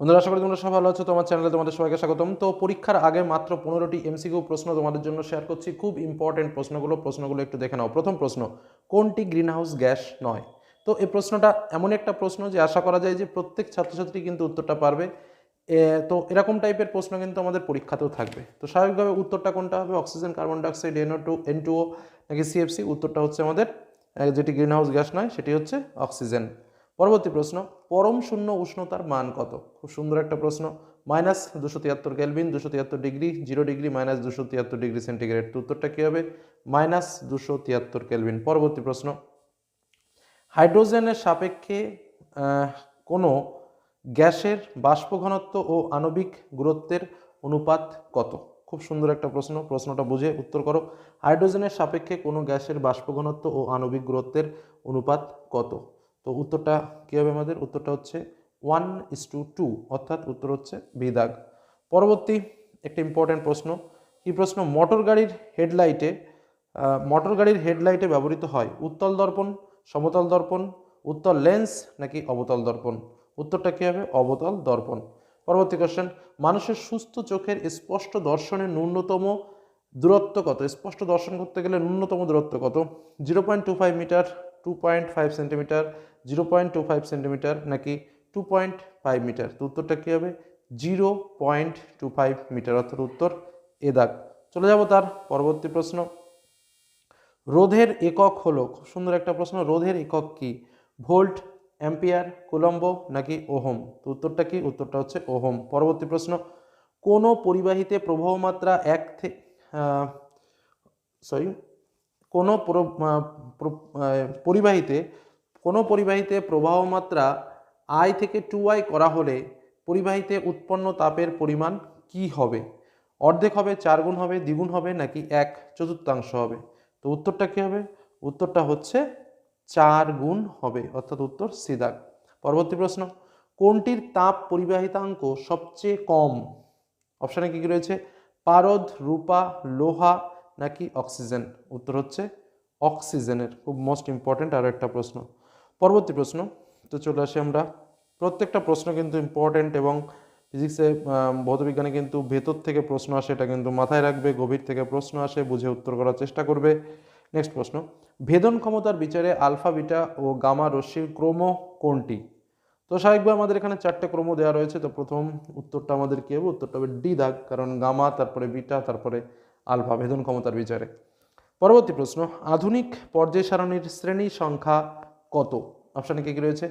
বন্ধুরা, আশা করি তোমরা সব ভালো আছো। তোমার চ্যানেলে তোমাদের সবাইকে স্বাগতম। তো পরীক্ষার আগে মাত্র পনেরোটি এমসিকিউ প্রশ্ন তোমাদের জন্য শেয়ার করছি। খুব ইম্পর্টেন্ট প্রশ্নগুলো প্রশ্নগুলো একটু দেখে নাও। প্রথম প্রশ্ন, কোনটি গ্রিনহাউস গ্যাস নয়? তো এই প্রশ্নটা এমন একটা প্রশ্ন যে আশা করা যায় যে প্রত্যেক ছাত্রছাত্রী কিন্তু উত্তরটা পারবে। তো এরকম টাইপের প্রশ্ন কিন্তু আমাদের পরীক্ষাতেও থাকবে। তো স্বাভাবিকভাবে উত্তরটা কোনটা হবে? Oxygen carbon dioxide NO two N two O নাকি সিএফসি উত্তরটা হচ্ছে আমাদের যেটি গ্রিনহাউস গ্যাস নয়, সেটি হচ্ছে অক্সিজেন পরবর্তী প্রশ্ন, পরম শূন্য উষ্ণতার মান কত? খুব সুন্দর একটা প্রশ্ন। মাইনাস দুশো তিয়াত্তর কেলভিন, দুশো তিয়াত্তর ডিগ্রি, জিরো ডিগ্রি, মাইনাস দুশো তিয়াত্তর ডিগ্রি সেন্টিগ্রেড। উত্তরটা কী হবে? মাইনাস দুশো তিয়াত্তর কেলভিন। পরবর্তী প্রশ্ন, হাইড্রোজেনের সাপেক্ষে কোনো গ্যাসের বাষ্প ঘনত্ব ও আণবিক গুরুত্বের অনুপাত কত? খুব সুন্দর একটা প্রশ্ন, প্রশ্নটা বুঝে উত্তর করো। হাইড্রোজেনের সাপেক্ষে কোনো গ্যাসের বাষ্প ঘনত্ব ও আণবিক গুরুত্বের অনুপাত কত? তো উত্তরটা কী হবে আমাদের? উত্তরটা হচ্ছে ওয়ান ইস টু টু অর্থাৎ উত্তর হচ্ছে বিদাগ। পরবর্তী একটা ইম্পর্ট্যান্ট প্রশ্ন, কি প্রশ্ন? মোটর গাড়ির হেডলাইটে মোটর গাড়ির হেডলাইটে ব্যবহৃত হয় উত্তল দর্পণ, সমতল দর্পণ, উত্তল লেন্স নাকি অবতল দর্পণ? উত্তরটা কী হবে? অবতল দর্পণ। পরবর্তী কোশ্চেন মানুষের সুস্থ চোখের স্পষ্ট দর্শনের ন্যূনতম দূরত্ব কত? স্পষ্ট দর্শন করতে গেলে ন্যূনতম দূরত্ব কত? Zero point two five meter two point five centimeter zero point two five centimeter নাকি টু পয়েন্ট ফাইভ মিটার? তো উত্তরটা কী হবে? Zero point two five meter, অর্থাৎ উত্তর এ দাগ। চলে যাব তার পরবর্তী প্রশ্ন। রোধের একক হলো, খুব সুন্দর একটা প্রশ্ন, রোধের একক কি? ভোল্ট, অ্যাম্পিয়ার, কুলম্বো নাকি ওহম? তো উত্তরটা কি? উত্তরটা হচ্ছে ওহম। পরবর্তী প্রশ্ন, কোন পরিবাহীতে প্রবাহ মাত্রা এক থেকে সরি কোনো পরিবাহীতে কোনো পরিবাহীতে প্রবাহ মাত্রা আই থেকে টু আই করা হলে পরিবাহীতে উৎপন্ন তাপের পরিমাণ কি হবে? অর্ধেক হবে, চার গুণ হবে, দ্বিগুণ হবে নাকি এক চতুর্থাংশ হবে? তো উত্তরটা কী হবে? উত্তরটা হচ্ছে চার গুণ হবে, অর্থাৎ উত্তর সিদাক পরবর্তী প্রশ্ন, কোনটির তাপ পরিবাহিতাঙ্ক সবচেয়ে কম? অপশানে কী কী রয়েছে? পারদ, রূপা, লোহা নাকি অক্সিজেন? উত্তর হচ্ছে অক্সিজেনের, খুব মোস্ট ইম্পর্ট্যান্ট আরও একটা প্রশ্ন। পরবর্তী প্রশ্ন। তো চলে আসি আমরা। প্রত্যেকটা প্রশ্ন কিন্তু ইম্পর্ট্যান্ট এবং ফিজিক্সে ভৌতবিজ্ঞানে কিন্তু ভেতর থেকে প্রশ্ন আসে, এটা কিন্তু মাথায় রাখবে, গভীর থেকে প্রশ্ন আসে, বুঝে উত্তর করার চেষ্টা করবে। নেক্সট প্রশ্ন। ভেদন ক্ষমতার বিচারে আলফা, বিটা ও গামা রশ্মির ক্রম কোনটি? তো স্বাভাবিকভাবে আমাদের এখানে চারটে ক্রম দেওয়া রয়েছে, তো প্রথম উত্তরটা আমাদের কী হবে? উত্তরটা হবে ডি দাগ, কারণ গামা, তারপরে বিটা, তারপরে আলফা, ভেদন ক্ষমতার বিচারে। পরবর্তী প্রশ্ন। আধুনিক পর্যায় সারণীর শ্রেণি সংখ্যা কত? অপশানে কী কী রয়েছে?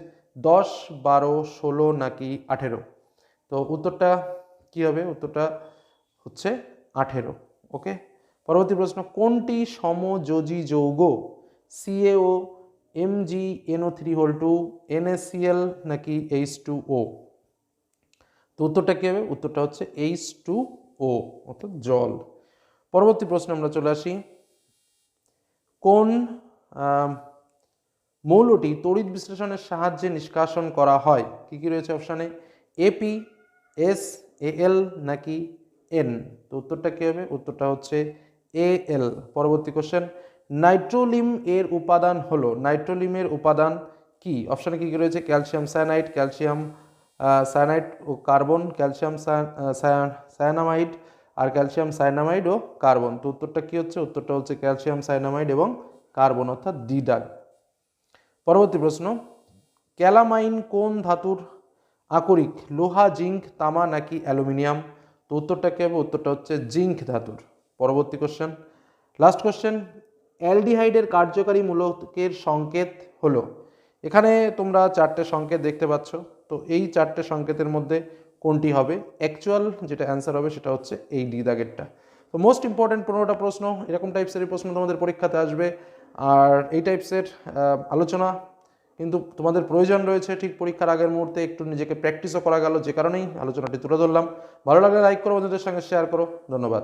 দশ, বারো, ষোলো নাকি আঠেরো? তো উত্তরটা কি হবে? উত্তরটা হচ্ছে আঠেরো, ওকে? পরবর্তী প্রশ্ন, কোনটি সমযোজী যৌগ? CAO MG NO three whole two NACL নাকি এইচ টু ও তো উত্তরটা কী হবে? উত্তরটা হচ্ছে এইচ টু ও অর্থাৎ জল। পরবর্তী প্রশ্নে আমরা চলে আসি। কোন মৌলটি তড়িৎ বিশ্লেষণের সাহায্যে নিষ্কাশন করা হয়। কি কি রয়েছে অপশানে? এপি এস এল নাকি এন তো উত্তরটা কী হবে? উত্তরটা হচ্ছে এ এল পরবর্তী কোশ্চেন নাইট্রোলিম এর উপাদান হলো, নাইট্রোলিমের উপাদান কি? অপশানে কী কী রয়েছে? ক্যালসিয়াম সায়ানাইড ক্যালসিয়াম সায়ানাইড ও কার্বন, ক্যালসিয়াম সায়ানামাইড আর ক্যালসিয়াম সায়ানামাইড ও কার্বন। তো উত্তরটা কী হচ্ছে? উত্তরটা হচ্ছে ক্যালসিয়াম সায়ানামাইড এবং কার্বন, অর্থাৎ ডি ডাগ পরবর্তী প্রশ্ন, ক্যালামাইন কোন ধাতুর আকরিক, লোহা জিঙ্ক তামা নাকি অ্যালুমিনিয়াম? তো উত্তরটা কী হবে? উত্তরটা হচ্ছে জিঙ্ক ধাতুর। পরবর্তী কোশ্চেন লাস্ট কোশ্চেন অ্যালডিহাইডের কার্যকারী মূলকের সংকেত হলো। এখানে তোমরা চারটে সংকেত দেখতে পাচ্ছ। তো এই চারটে সংকেতের মধ্যে কোনটি হবে? অ্যাকচুয়াল যেটা অ্যান্সার হবে সেটা হচ্ছে এই ডি দাগেরটা। তো মোস্ট ইম্পর্ট্যান্ট পনেরোটা প্রশ্ন, এরকম টাইপসেরই প্রশ্ন তোমাদের পরীক্ষাতে আসবে। আর এই টাইপসের আলোচনা, কিন্তু তোমাদের প্রয়োজন রয়েছে ঠিক পরীক্ষার আগের মুহূর্তে একটু নিজেকে প্র্যাকটিসও করা গেল, যে কারণেই আলোচনাটি তুলে ধরলাম। ভালো লাগলে লাইক করো, বন্ধুদের সঙ্গে শেয়ার করো। ধন্যবাদ।